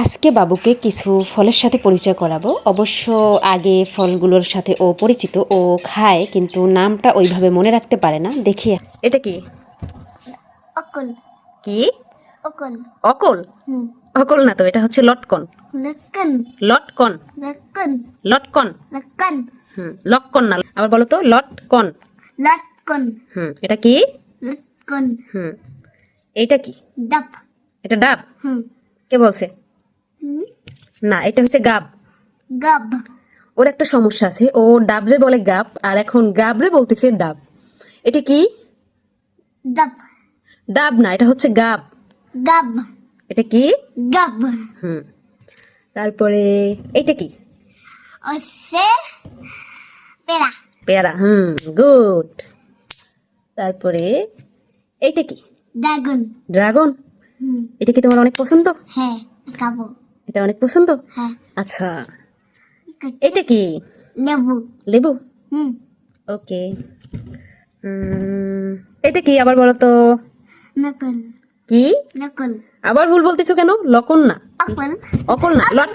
আজকে বাবুকে কিছু ফলের সাথে পরিচয় করাবো। অবশ্য আগে ফলগুলোর সাথে ও পরিচিত ও খায় কিন্তু নামটা ওইভাবে মনে রাখতে পারে না। দেখি এটা কি? অকল। কি? অকল। অকল? অকল না তো এটা হচ্ছে লটকন। লটকন। লক্কন লটকন। লক্কন হুম লটকন না। আবার বলো তো লটকন। লটকন। হুম এটা কি? লটকন। হুম এইটা কি? ডাব। এটা ডাব? হুম। কে বলছে? না এটা হচ্ছে গাব। গাব। ওর একটা সমস্যা আছে ও ডাবরে বলে গাব আর এখন গাবরে বলতেছে ডাব। এটা কি? ডাব। ডাব না এটা হচ্ছে গাব। গাব। এটা কি? গাব। হুম। তারপরে এটা কি? হচ্ছে পেরা পেয়ারা হুম গুড। তারপরে এইটা কি? ড্রাগন। ড্রাগন? এটা কি তোমার অনেক পছন্দ? হ্যাঁ খাব। এটা অনেক পছন্দ? হ্যাঁ। আচ্ছা। এটা কি? লেবু। লেবু? হুম। ওকে। এটা কি আবার বলো তো? নকল। কি? নকল। আবার ভুল বলতেছো কেন? লকন না। অকল। না লট